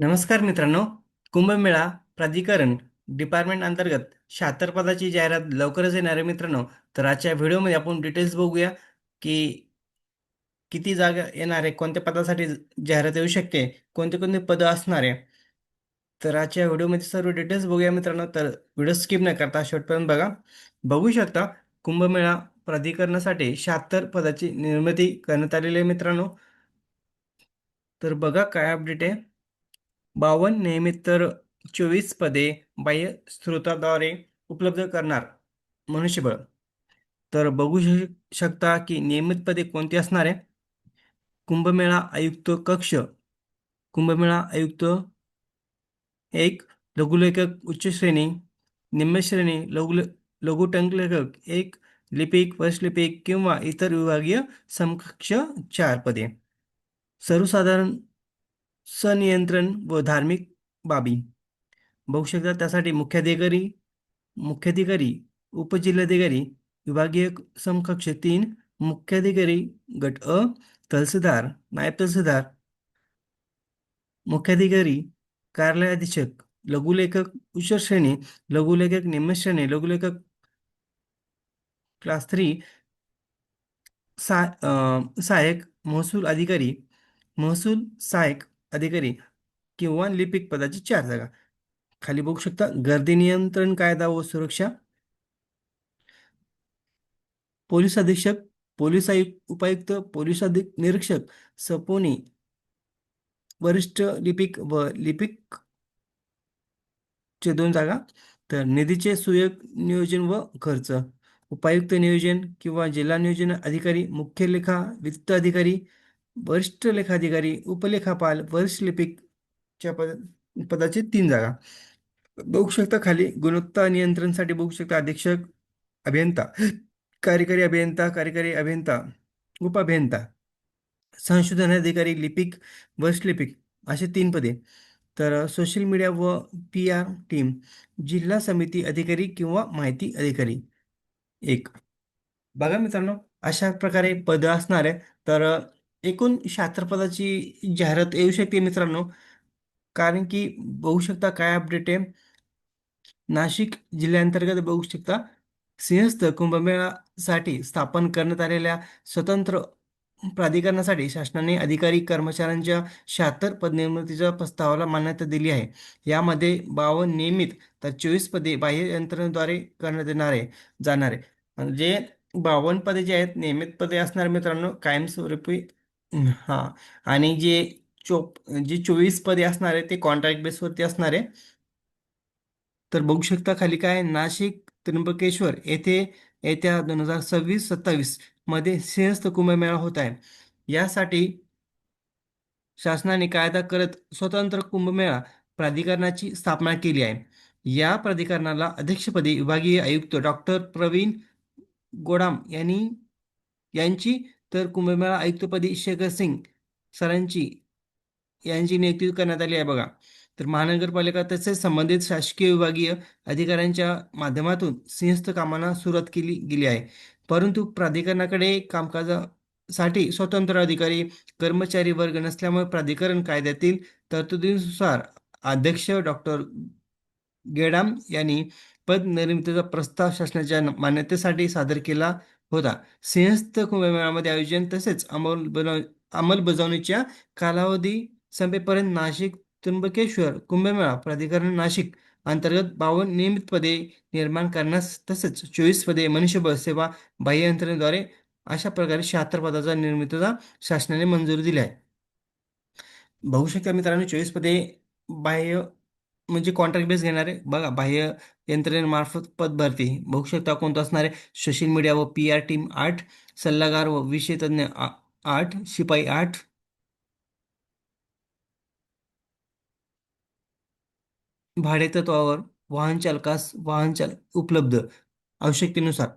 नमस्कार मित्रांनो कुंभमेळा प्राधिकरण डिपार्टमेंट अंतर्गत शहात्तर पदाची जाहिरात लवकरच येणार आहे मित्रांनो. तर आजच्या व्हिडिओमध्ये आपण डिटेल्स बघूया की किती जागा येणार आहे कोणत्या पदासाठी जाहिरात येऊ शकते कोणते कोणते पदं असणार आहे. तर आजच्या व्हिडिओमध्ये सर्व डिटेल्स बघूया मित्रांनो. तर व्हिडिओ स्किप न करता शेवटपर्यंत बघा. बघू शकता कुंभमेळा प्राधिकरणासाठी शहात्तर पदाची निर्मिती करण्यात आलेली आहे मित्रांनो. तर बघा काय अपडेट आहे. बावन्न नियमित तर चोवीस पदे बाह्य स्रोताद्वारे उपलब्ध करणार मनुष्यबळ. तर बघू शकता की नियमित पदे कोणती असणार आहे? कुंभमेळा आयुक्त कक्ष. कुंभमेळा आयुक्त एक लघुलेखक उच्च श्रेणी. निम्न श्रेणी लघु लघुटंकलेखक एक लिपिक वशलिपिक किंवा इतर विभागीय समकक्ष चार पदे. सर्वसाधारण सनियंत्रण व धार्मिक बाबी. बघू शकता त्यासाठी मुख्याधिकारी मुख्याधिकारी उपजिल्हाधिकारी विभागीय समकक्ष तीन मुख्याधिकारी गट अ तहसीलदार नायब तहसीलदार मुख्याधिकारी कार्यालय अधीक्षक लघुलेखक उच्च श्रेणी लघुलेखक निम्न श्रेणी लघुलेखक क्लास थ्री सा सहायक महसूल अधिकारी महसूल सहायक अधिकारी किंवा लिपिक पदाची चार जागा. खाली बघू शकता गर्दी नियंत्रण कायदा व सुरक्षा. पोलीस अधीक्षक पोलीस आयुक्त उपायुक्त पोलीस अधिक निरीक्षक सपोनी वरिष्ठ लिपिक व लिपिक चे दोन जागा. तर निधीचे सुयोग नियोजन व खर्च. उपायुक्त नियोजन किंवा जिल्हा नियोजन अधिकारी मुख्य लेखा वित्त अधिकारी वरिष्ठ लेखाधिकारी उपलेखापाल वरिष्ठ लिपिकच्या पद पदाचे तीन जागा. बघू शकता खाली गुणवत्ता नियंत्रणसाठी बघू शकता अधीक्षक अभियंता कार्यकारी अभियंता कार्यकारी अभियंता उपअभियंता संशोधन अधिकारी लिपिक वरिष्ठ लिपिक असे तीन पदे. तर सोशल मीडिया व पी आर टीम जिल्हा समिती अधिकारी किंवा माहिती अधिकारी. एक. बघा मित्रांनो अशा प्रकारे पदं असणार आहे तर एकूण शहात्तर पदाची जाहिरात येऊ शकते मित्रांनो. कारण की बघू शकता काय अपडेट आहे. नाशिक जिल्ह्याअंतर्गत बघू शकता सिंहस्थ कुंभमेळासाठी स्थापन करण्यात आलेल्या स्वतंत्र प्राधिकरणासाठी शासनाने अधिकारी कर्मचाऱ्यांच्या शहात्तर पदनिर्मितीच्या प्रस्तावाला मान्यता दिली आहे. यामध्ये बावन्न नियमित तर चोवीस पदे बाह्य यंत्रणेद्वारे करण्यात येणार आहे जाणार आहे. म्हणजे बावन्न पदे जे आहेत नियमित पदे असणार मित्रांनो कायमस्वरूपी हां. आणि जे चोप जे चोवीस पदे असणार आहे ते कॉन्ट्रॅक्ट बेसवरती असणार आहे तर बघू शकता खाली काय नाशिक त्र्यंबकेश्वर येथे येत्या दोन हजार सव्वीस सत्तावीसमध्ये सिंहस्थ कुंभमेळा होत आहे. यासाठी शासनाने कायदा करत स्वतंत्र कुंभमेळा प्राधिकरणाची स्थापना केली आहे. या प्राधिकरणाला अध्यक्षपदी विभागीय आयुक्त डॉक्टर प्रवीण गोडाम यांनी यांची तर कुंभमेळा आयुक्तपदी शेखर सिंग सरांची यांची नियुक्ती करण्यात आली आहे बघा. तर महानगरपालिका तसेच संबंधित शासकीय विभागीय अधिकाऱ्यांच्या माध्यमातून सिंहस्थ कामांना सुरुवात केली गेली आहे. परंतु प्राधिकरणाकडे कामकाजासाठी स्वतंत्र अधिकारी कर्मचारी वर्ग नसल्यामुळे प्राधिकरण कायद्यातील तरतुदीनुसार अध्यक्ष डॉक्टर गेडाम यांनी पद निर्मितीचा प्रस्ताव शासनाच्या मान्यतेसाठी सादर केला होता. सिंहस्थ कुंभमेळ्यामध्ये आयोजन तसेच अंमलबजाव अंमलबजावणीच्या कालावधी संपेपर्यंत नाशिक त्र्यंबकेश्वर कुंभमेळा प्राधिकरण नाशिक अंतर्गत बावन्न नियमित पदे निर्माण करण्यास तसेच चोवीस पदे मनुष्यबळ सेवा बाह्य यंत्रणेद्वारे अशा प्रकारे शहात्तर पदाचा निर्मितीचा शासनाने मंजुरी दिली आहे. बघू शकता मित्रांनो चोवीस पदे बाह्य म्हणजे कॉन्ट्रॅक्ट बेस घेणारे बघा बाह्य यंत्रणेमार्फत पद भरती. बघू शकता कोणतं असणार आहे? सोशल मीडिया व पी आर टीम आठ सल्लागार व विषय तज्ज्ञ आ- आठ शिपाई आठ. भाडेतत्वावर वाहन चालकास वाहन चालक उपलब्ध आवश्यकतेनुसार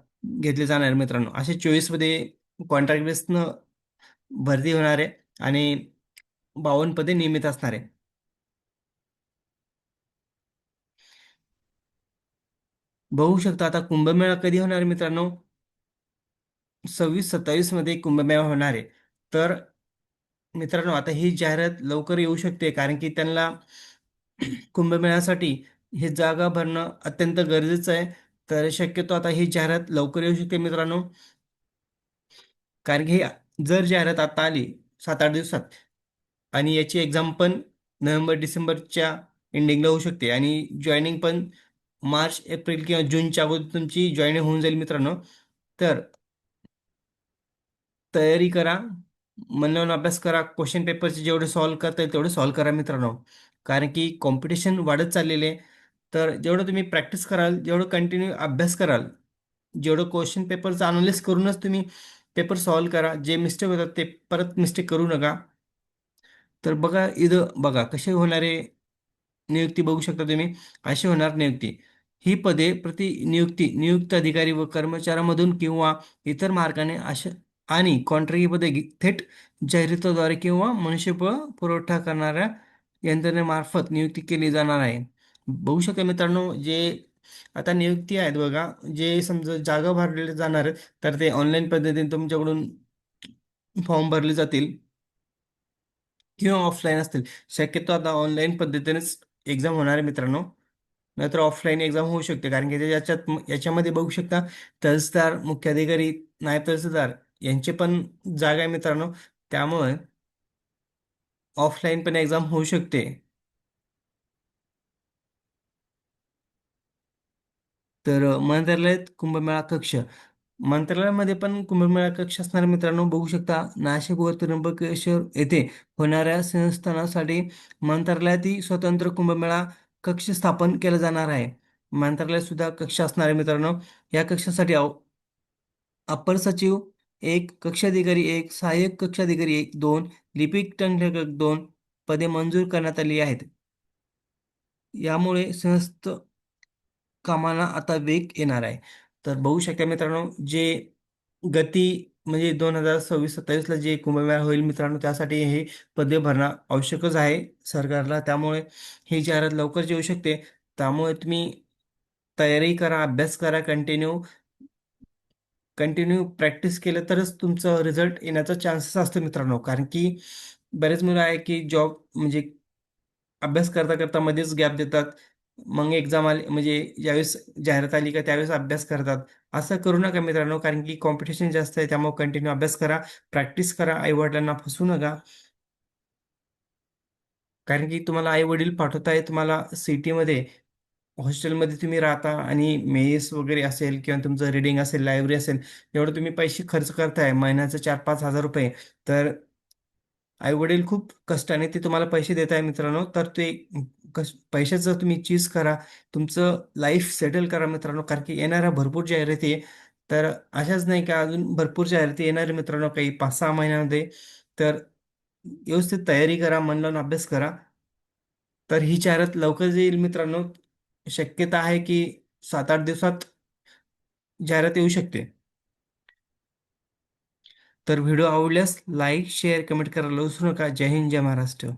घेतले जाणार मित्रांनो. असे चोवीसमध्ये कॉन्ट्रॅक्ट बेसनं भरती होणार आहे आणि बावन्न पदे नियमित असणार. आहे बघू शकता आता कुंभमेळा कधी होणार आहे मित्रांनो? सव्वीस सत्तावीसमध्ये कुंभमेळा होणार आहे. तर मित्रांनो आता ही जाहिरात लवकर येऊ शकते कारण की त्यांना कुंभमेळ्यासाठी हे जागा भरणं अत्यंत गरजेचं आहे. तर शक्यतो आता ही जाहिरात लवकर येऊ शकते मित्रांनो. कारण की जर जाहिरात आता आली सात आठ दिवसात आणि याची एक्झाम पण नोव्हेंबर डिसेंबरच्या एंडिंगला होऊ शकते आणि जॉईनिंग पण मार्च एप्रिल किंवा जूनच्या अगोदर तुमची जॉईनिंग होऊन जाईल मित्रांनो. तर तयारी करा. मन लावून अभ्यास करा. क्वेश्चन पेपरचे जेवढे सॉल्व्ह करता येईल तेवढे सॉल्व्ह करा मित्रांनो. कारण की कॉम्पिटिशन वाढत चाललेले आहे. तर जेवढं तुम्ही प्रॅक्टिस कराल जेवढं कंटिन्यू अभ्यास कराल जेवढं क्वेश्चन पेपरचं अनालिस करूनच तुम्ही पेपर सॉल्व्ह करा. जे मिस्टेक होतात ते परत मिस्टेक करू नका. तर बघा इथं बघा कसे होणारे नियुक्ती बघू शकता तुम्ही. अशी होणार नियुक्ती. ही पदे प्रति नियुक्ती नियुक्त अधिकारी व कर्मचाऱ्यांमधून किंवा इतर मार्गाने अशा आणि कॉन्ट्रॅक्ट पदे थेट जाहिरातीद्वारे किंवा मनुष्यबळ पुरवठा करणाऱ्या यंत्रणेमार्फत नियुक्ती केली जाणार आहे. बघू शकता मित्रांनो जे आता नियुक्ती आहेत बघा जे समजा जागा भरलेल्या जाणार तर ते ऑनलाईन पद्धतीने तुमच्याकडून फॉर्म भरले जातील किंवा ऑफलाईन असतील. शक्यतो आता ऑनलाईन पद्धतीनेच एक्झाम होणार आहे मित्रांनो. नाहीतर ऑफलाईन एक्झाम होऊ शकते. कारण की याच्यात याच्यामध्ये बघू शकता तहसीलदार मुख्याधिकारी नायब तहसीलदार यांचे पण जागा आहे मित्रांनो. त्यामुळे ऑफलाईन पण एक्झाम होऊ शकते. तर मंत्रालयात कुंभमेळा कक्ष. मंत्रालयामध्ये पण कुंभमेळा कक्ष असणारे मित्रांनो. बघू शकता नाशिक व त्र्यंबकेश्वर येथे होणाऱ्या संस्थानासाठी मंत्रालयातही स्वतंत्र कुंभमेळा कक्ष स्थापन केला जाणार आहे. मंत्रालयात सुद्धा कक्ष असणार आहे मित्रांनो. या कक्षासाठी अव- अपर सचिव एक कक्षाधिकारी एक सहाय्यक कक्षाधिकारी एक दोन लिपिक टंकलेखक दोन पदे मंजूर करण्यात आली आहेत. यामुळे संस्थ कामाला आता वेग येणार आहे. तर बघू शकता मित्रांनो जे गती म्हणजे दोन हजार सव्वीस सत्तावीसला जे कुंभमेळा होईल मित्रांनो त्यासाठी हे पदे भरणं आवश्यकच आहे सरकारला. त्यामुळे ही जाहिरात लवकरच येऊ शकते. त्यामुळे तुम्ही तयारी करा अभ्यास करा कंटिन्यू कंटिन्यू प्रॅक्टिस केलं तरच तुमचं रिझल्ट येण्याचा चान्सेस असतो मित्रांनो. कारण की बरेच मुलं आहे की जॉब म्हणजे अभ्यास करता करता मध्येच गॅप देतात. मग एक्झाम आली म्हणजे ज्यावेळेस जाहिरात आली का त्यावेळेस अभ्यास करतात. असं करू नका मित्रांनो कारण की कॉम्पिटिशन जास्त आहे त्यामुळे कंटिन्यू अभ्यास करा प्रॅक्टिस करा आईवडिलांना फसू नका. कारण की तुम्हाला आई वडील पाठवताय तुम्हाला सिटीमध्ये हॉस्टेलमध्ये तुम्ही राहता आणि मेस वगैरे असेल किंवा तुमचं रिडिंग असेल लायब्ररी असेल एवढं तुम्ही पैसे खर्च करताय महिन्याचं चार पाच हजार रुपये. तर आई वडील खूप कष्टाने ते तुम्हाला पैसे देत आहे मित्रांनो तर ते कश पैशाचं तुम्ही चीज करा तुमचं लाईफ सेटल करा मित्रांनो कारण की येणाऱ्या भरपूर जाहिराती आहे. तर अशाच नाही का अजून भरपूर जाहिराती येणारे मित्रांनो काही पाच सहा महिन्यामध्ये. तर व्यवस्थित तयारी करा मन लावून अभ्यास करा. तर ही जाहिरात लवकर येईल मित्रांनो. शक्यता आहे की सात आठ दिवसात जाहिरात येऊ शकते. तर व्हिडिओ आवडल्यास लाईक शेअर कमेंट करायला विसरू नका. जय हिंद जय महाराष्ट्र.